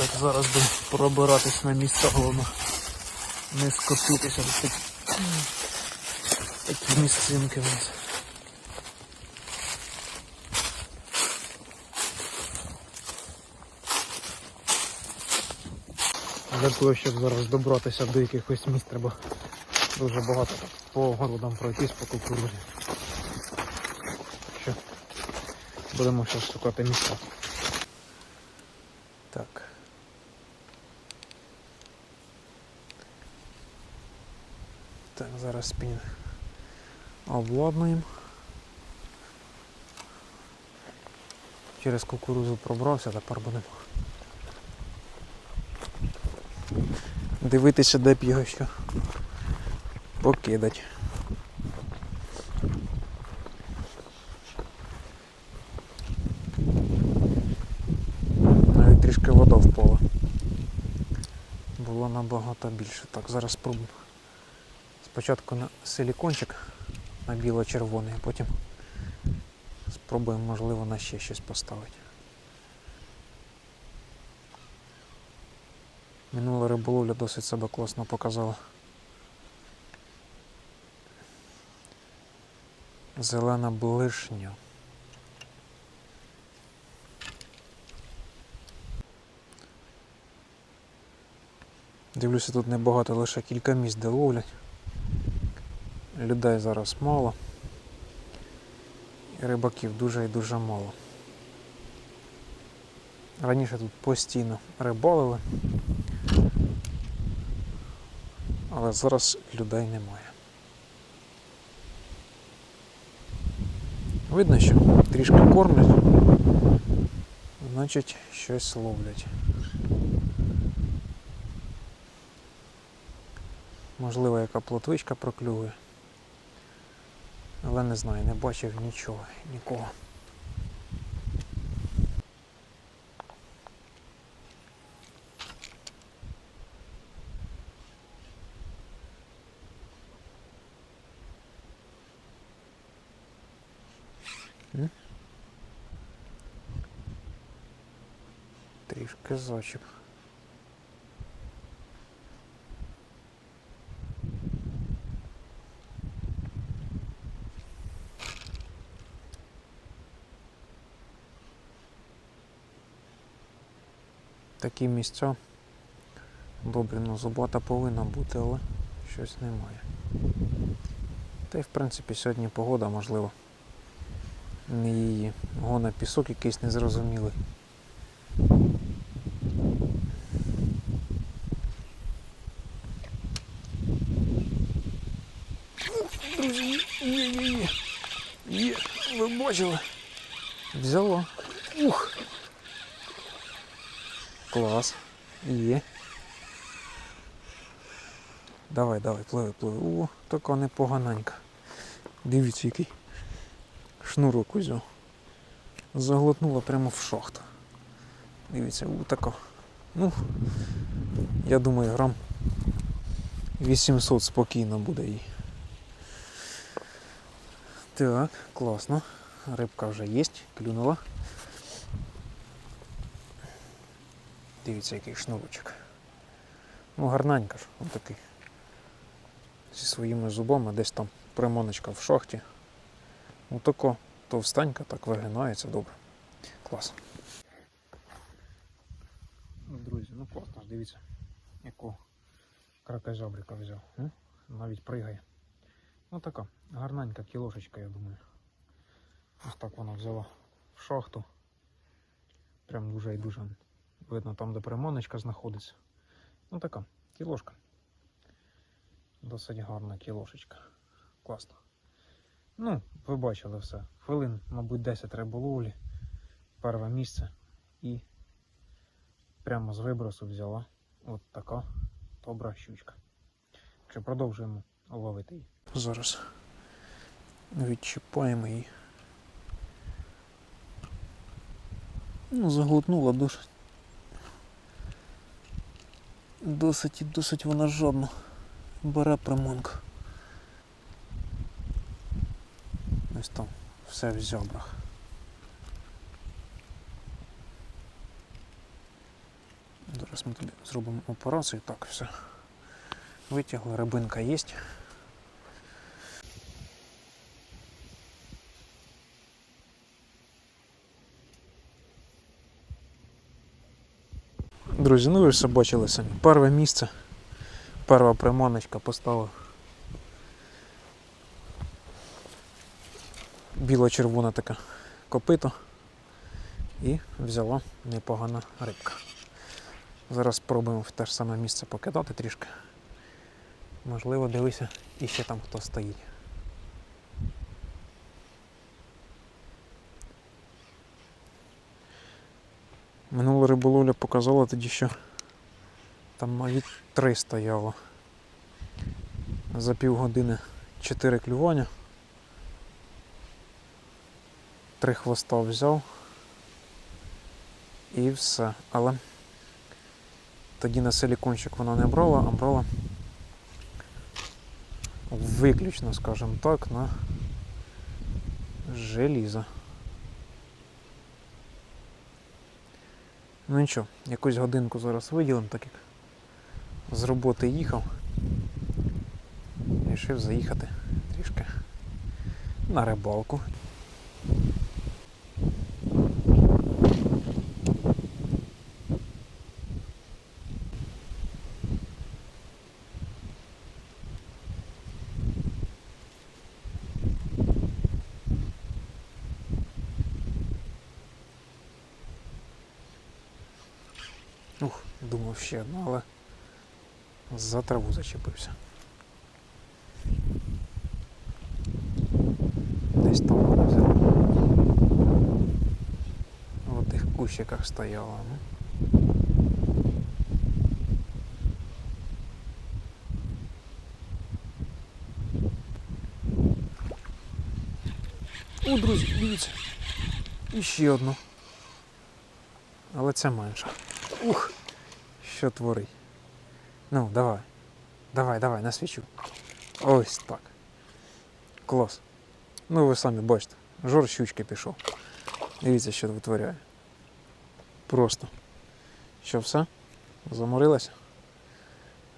Так, зараз будемо пробиратись на місце, головне не скотитися. Такі, такі місцинки у нас. Для того, щоб зараз добратися до якихось місць, треба дуже багато по городам пройтись по кукурузі. Що будемо зараз шукати місця. Так. Так, зараз спін обладнуємо. Через кукурузу пробрався, тепер будемо дивитися, де б його що покидать. Навіть трішки вода впала. Було набагато більше. Так, зараз спробуємо. Спочатку на силікончик на біло-червоний, а потім спробуємо, можливо, на ще щось поставити. Минула риболовля досить себе класно показала. Зелена блишня. Дивлюся, тут небагато, лише кілька місць, де ловлять. Людей зараз мало. І рибаків дуже і дуже мало. Раніше тут постійно рибалили, але зараз людей немає. Видно, що трішки кормлять, значить щось ловлять. Можливо, яка плотвичка проклює. Але не знаю, не бачив нічого, нікого. Трішки зачіп. Такі місця. Добре, ну зубата повинна бути, але щось немає. Та й в принципі сьогодні погода, можливо, не її. Гона пісок якийсь незрозумілий. Друзі, є, є, є. Є, ви бачили? Взяло. Ух. Клас. Є. Давай, давай, пливи, пливи. О, така непоганенька. Дивіться, який шнурок узяв. Заглотнула прямо в шахту. Дивіться, у така. Ну, я думаю, грам 800 спокійно буде їй. Так, класно. Рибка вже є, клюнула. Дивіться, який шнурочок. Ну, гарненько ж, он такий. Зі своїми зубами, десь там примоночка в шахті. Ну тако товстенька, так вигинається добре. Клас. Ну, Друзі, ну класно, дивіться, яку кракозябрика взяв. Навіть пригає. Ну така, гарненька кілошечка, я думаю. Ось так вона взяла в шахту. Прям дуже і дуже видно там, де примоночка знаходиться. Ну така, кілошка. Досить гарна кілошечка. Класно. Ну, ви бачили все. Хвилин, мабуть, 10 риболовлі. Перше місце. І прямо з вибросу взяла от така добра щучка. Якщо продовжуємо ловити її. Зараз відчіпаємо її. Ну, заглотнула досить. Досить і досить вона жадно бере приманку. Ось там все в зябрах. Зараз ми тобі зробимо операцію. Так, все. Витягли, рибинка є. Друзі, ну ви все бачили самі. Перше місце, перша приманочка поставив. Біло-червона така копито і взяла непогана рибка. Зараз спробуємо в те ж саме місце покидати трішки. Можливо, дивися, і ще там хто стоїть. Минула риболовля показала тоді, що там навіть три стояло. За півгодини чотири клювання. Три хвоста взяв. І все. Але тоді на силікончик вона не брала, а брала виключно, скажімо так, на желізо. Ну нічого, якусь годинку зараз виділимо, так як з роботи їхав. Рішив заїхати трішки на рибалку. Ух, думав ще одна, але за траву зачепився. Десь там вона взяла. В тих кущиках стояла. Ну. О, друзі, дивіться. І ще одну. Але це менше. Ух, що творить. Ну, давай. Давай, давай, на свічу. Ось так. Клас. Ну ви самі бачите. Жор щучки пішов. Дивіться, що витворяє. Просто. Що все? Заморилася?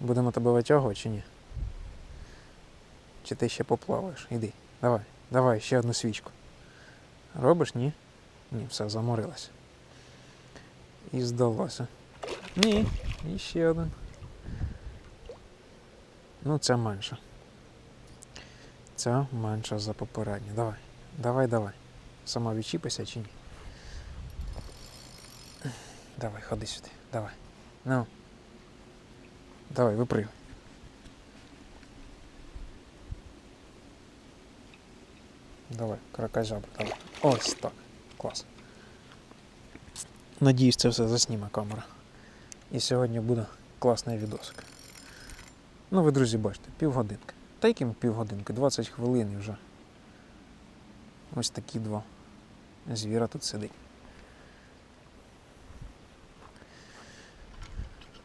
Будемо тебе витягувати чи ні? Чи ти ще поплаваєш? Іди. Давай, давай, ще одну свічку. Робиш? Ні? Ні, все, заморилася. І здалося. Ні, і ще один. Ну, це менше. Ця менша за попередню. Давай, давай, давай. Сама відчіпися чи ні? Давай, ходи сюди, давай. Ну. Давай, випригуй. Давай, кракозябр, давай. Ось так. Клас. Надіюсь, це все засніме камера. І сьогодні буде класний відосик. Ну, ви, друзі, бачите, півгодинки. Та яким півгодинки? 20 хвилин і вже. Ось такі два звіра тут сидить.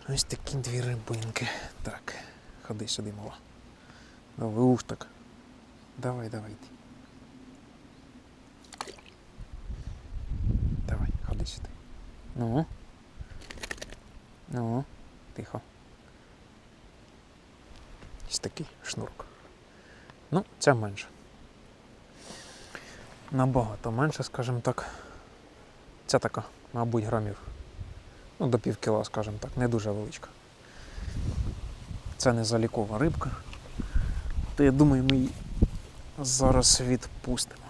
Ось такі дві рибинки. Так, ходи сюди, мала. Давай, уж так. Давай, давай. йди. Давай, ходи сюди. Ну. Ну, тихо. Ось такий шнурк. Ну, ця менше. Набагато менше, скажімо так. Ця така, мабуть, грамів. Ну, до пів кіла, скажімо так, не дуже величка. Це не залікова рибка. То я думаю, ми її зараз відпустимо.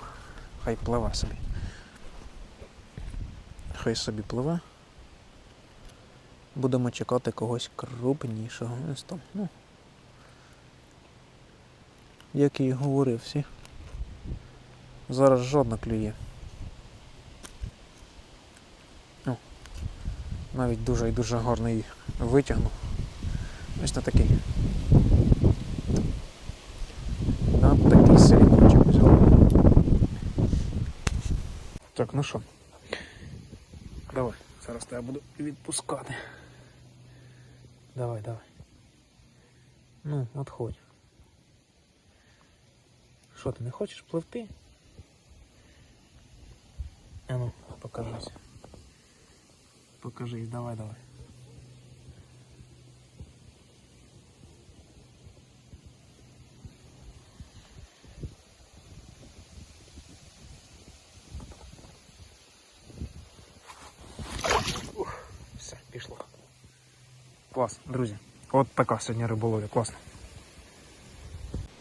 Хай пливе собі. Хай собі пливе. Будемо чекати когось крупнішого. Ось. Ну. Як і говорив всі. Зараз жодна клює. О, навіть дуже і дуже гарно її витягнув. Ось на такий. На такий силікончик взяв. Так, ну що? Давай, зараз тебе буду відпускати. Давай, давай. Ну, отходь. Що ти не хочешь пливти? А ну, покажись. Покажись, давай, давай. Ух, все, пішло. Клас, друзі. От така сьогодні риболовля, класно.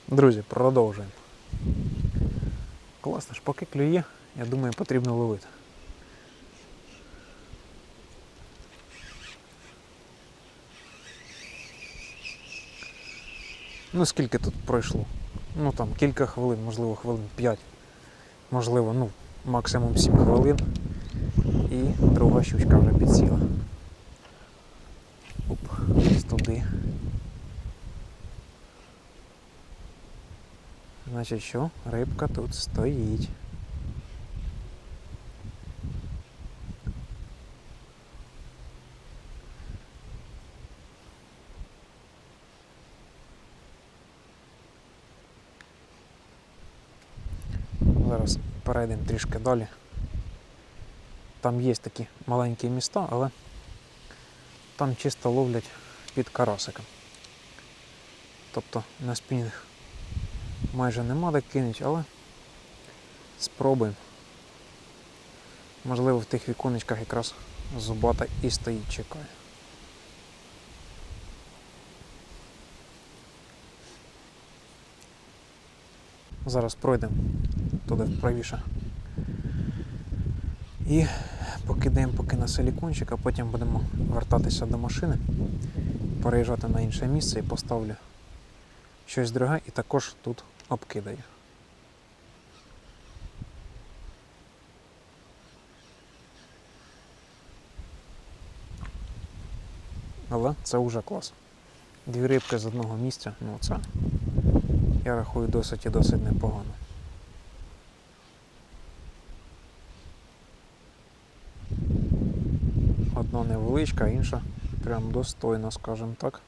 Друзі, продовжуємо. Класно ж, поки клює, я думаю, потрібно ловити. Ну скільки тут пройшло? Ну там кілька хвилин, можливо, хвилин 5. Можливо, ну, максимум 7 хвилин. І друга щучка вже підсіла. Оп, туди. Значить що? Рибка тут стоїть. Зараз перейдемо трішки далі. Там є такі маленькі міста, але там чисто ловлять під карасика. Тобто на спінінг майже нема де кинуть, але спробуємо. Можливо в тих віконечках якраз зубата і стоїть, чекає. Зараз пройдемо туди правіше. І покидаємо поки на силікончик, а потім будемо вертатися до машини, переїжджати на інше місце і поставлю щось друге і також тут обкидаю. Але це вже клас. Дві рибки з одного місця, ну це я рахую досить і досить непогано. Одна невеличка, а інша прям достойна, скажімо так.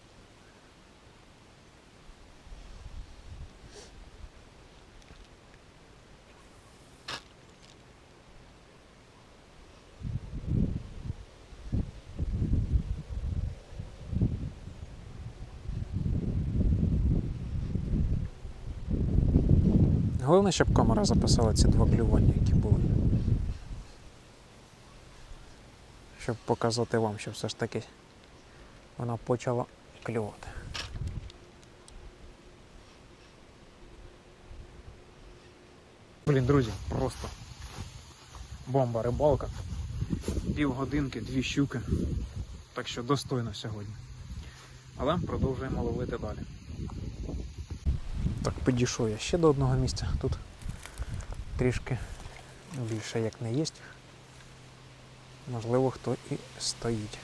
Головне, щоб камера записала ці два клювання, які були. Щоб показати вам, що все ж таки вона почала клювати. Блін, друзі, просто бомба рибалка. Півгодинки, дві щуки. Так що достойно сьогодні. Але продовжуємо ловити далі. Так, підійшов я ще до одного місця. Тут трішки більше як не є. Можливо, хто і стоїть.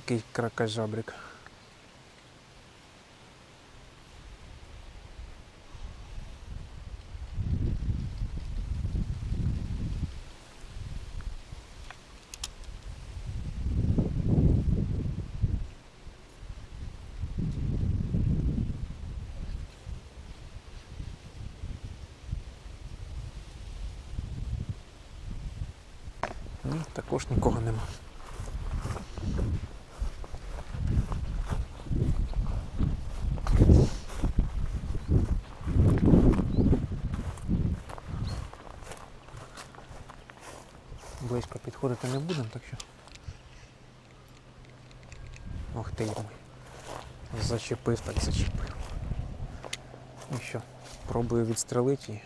Який кракозябрик. Ні, також нікого нема. Близько підходити не будемо, так що. Ох ти мой. Зачепив, так зачепив. Ну що, пробую відстрелити її.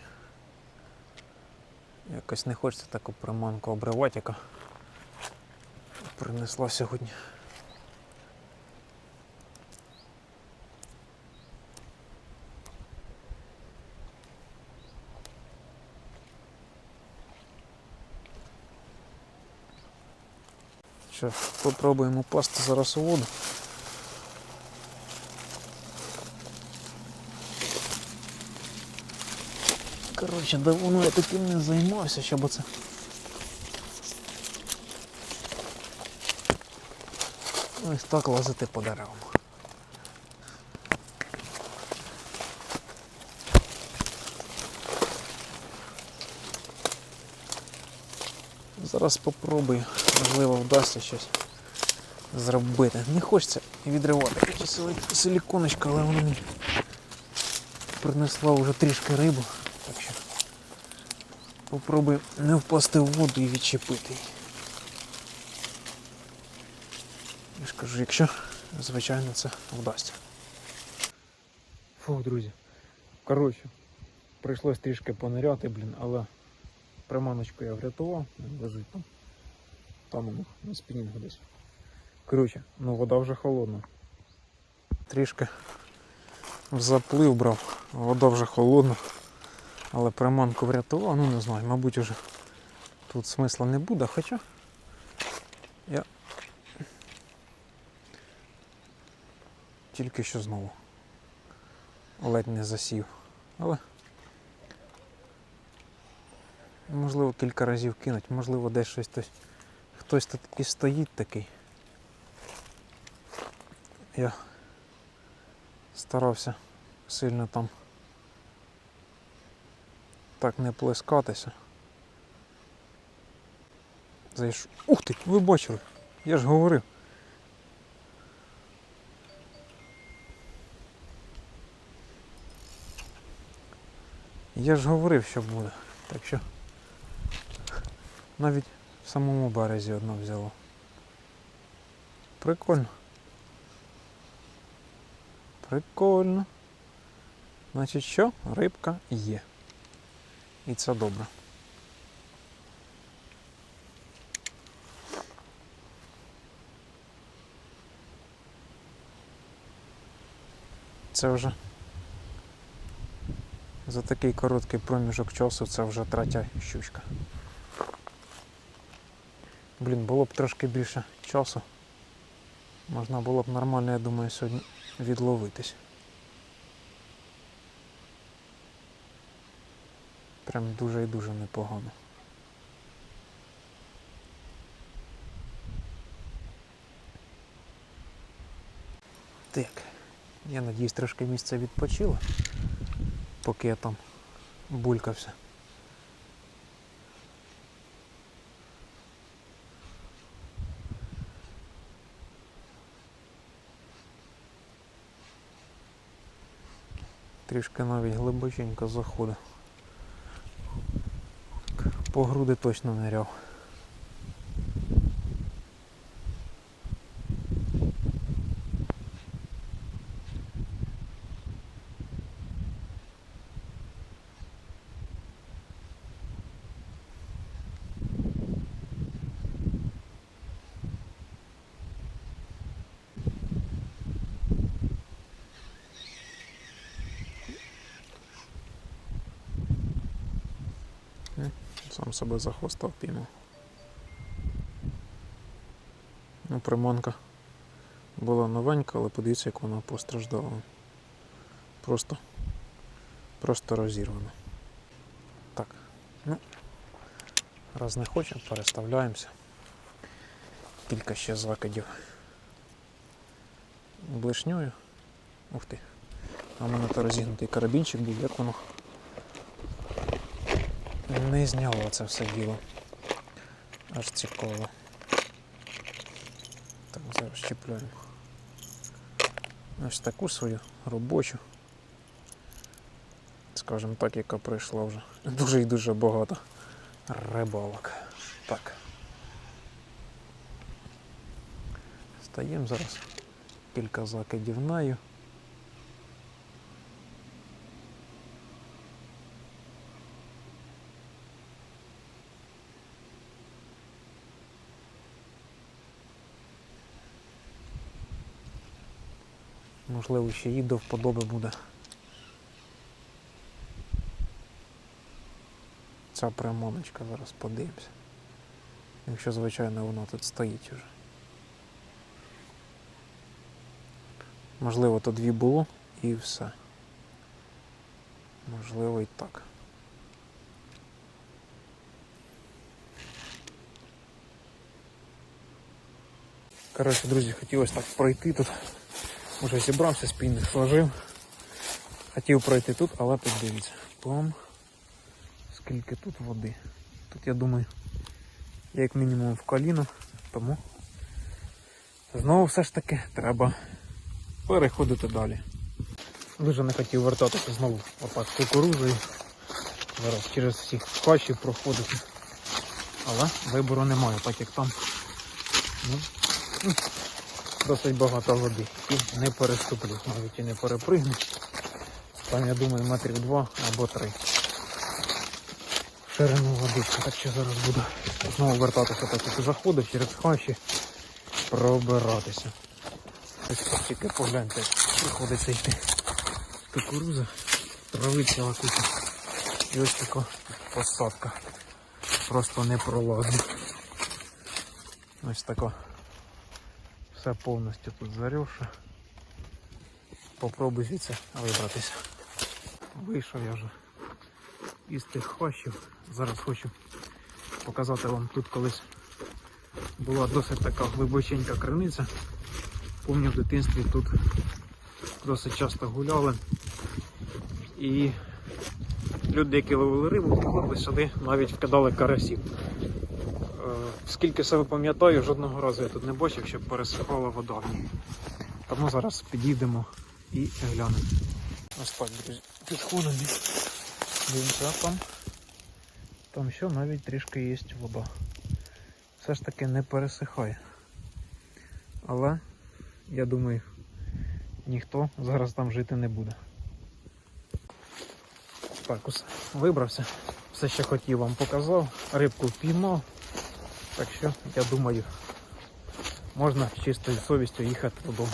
Якось не хочеться таку приманку обривати, яка принесла сьогодні. Що, попробуємо пасти зараз у воду. Коротше, давно я таким не займався, щоб оце. Ось так лазити по деревам. Зараз спробую, можливо, вдасться щось зробити. Не хочеться відривати силіконочка, але воно мені принесла вже трішки рибу. Так що попробую не впасти в воду і відчепити її. Я ж кажу, якщо, звичайно, це вдасться. Фу, друзі. Коротше, прийшлось трішки пониряти, блін, але приманочку я врятував, лежить там. Там на спінінгу десь. Коротше, ну вода вже холодна. Трішки в заплив брав, вода вже холодна. Але приманку врятував, ну не знаю, мабуть уже тут смисла не буде, хоча я тільки що знову ледь не засів. Але можливо кілька разів кинуть, можливо десь щось хтось, хтось тут і стоїть такий. Я старався сильно там так не плескатися. Зайшов. Ух ти, ви бачили, я ж говорив. Я ж говорив, що буде. Так що навіть в самому березі одно взяло. Прикольно. Прикольно. Значить що? Рибка є. І це добре. Це вже за такий короткий проміжок часу це вже третя щучка. Блін, було б трошки більше часу. Можна було б нормально, я думаю, сьогодні відловитись. Прям дуже і дуже непогано. Так, я надіюсь трошки місце відпочило, поки я там булькався. Трішки навіть глибоченько заходив. По груди точно ниряв. Сам себе за хвоста впіймав. Ну, приманка була новенька, але подивіться, як вона постраждала. Просто, просто розірвана. Так, ну, раз не хочемо, переставляємося. Кілька ще закидів блишньою. Ух ти. А в мене то розігнутий карабінчик був, як воно не зняло це все діло. Аж цікаво. Так, зараз чіпляємо. Ось таку свою робочу. Скажімо так, яка прийшла вже дуже і дуже багато рибалок. Так. Стаємо зараз. Кілька закидів наю. Можливо, ще їй до вподоби буде. Ця приманочка, зараз подивимося. Якщо, звичайно, вона тут стоїть уже. Можливо, то дві було і все. Можливо і так. Коротше, друзі, хотілося так пройти тут. Уже зібрався, спінних сложив. Хотів пройти тут, але тут дивіться. Пом. Скільки тут води. Тут я думаю, як мінімум в коліно, тому знову все ж таки треба переходити далі. Дуже не хотів вертатися знову з кукурузою. Зараз через всі хащі проходити. Але вибору немає, так як там. Ну, досить багато води. І не переступлю, навіть і не перепригну. Там, я думаю, метрів два або три. Ширину водички, так що зараз буду знову вертатися, так як і заходив через хащі, пробиратися. Ось тільки погляньте, приходиться йти. Кукуруза, трави ціла. І ось така посадка. Просто не пролазить. Ось така. Все повністю тут зарівше. Попробуй звідси вибратися. Вийшов я вже із тих хащів. Зараз хочу показати вам тут колись була досить така глибоченька криниця. Помню в дитинстві тут досить часто гуляли. І люди, які ловили рибу, приходили сюди, навіть вкидали карасів. Е, Скільки себе пам'ятаю, жодного разу я тут не бачив, щоб пересихала вода. Тому зараз підійдемо і глянемо. Ось друзі, підходимо. Дивимося, там, там що навіть трішки є вода. Все ж таки не пересихає. Але я думаю, ніхто зараз там жити не буде. Так, ось вибрався. Все, що хотів вам показав. Рибку впіймав. Так що, я думаю, можна з чистою совістю їхати додому.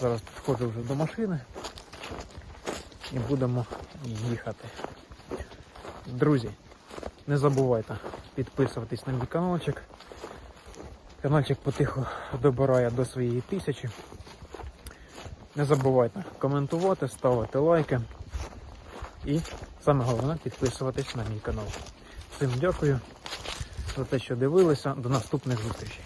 Зараз підходжу вже до машини і будемо їхати. Друзі, не забувайте підписуватись на мій каналчик. Каналчик потихо добирає до своєї тисячі. Не забувайте коментувати, ставити лайки. І саме головне підписуватись на мій канал. Всім дякую за те, що дивилися. До наступних зустрічей.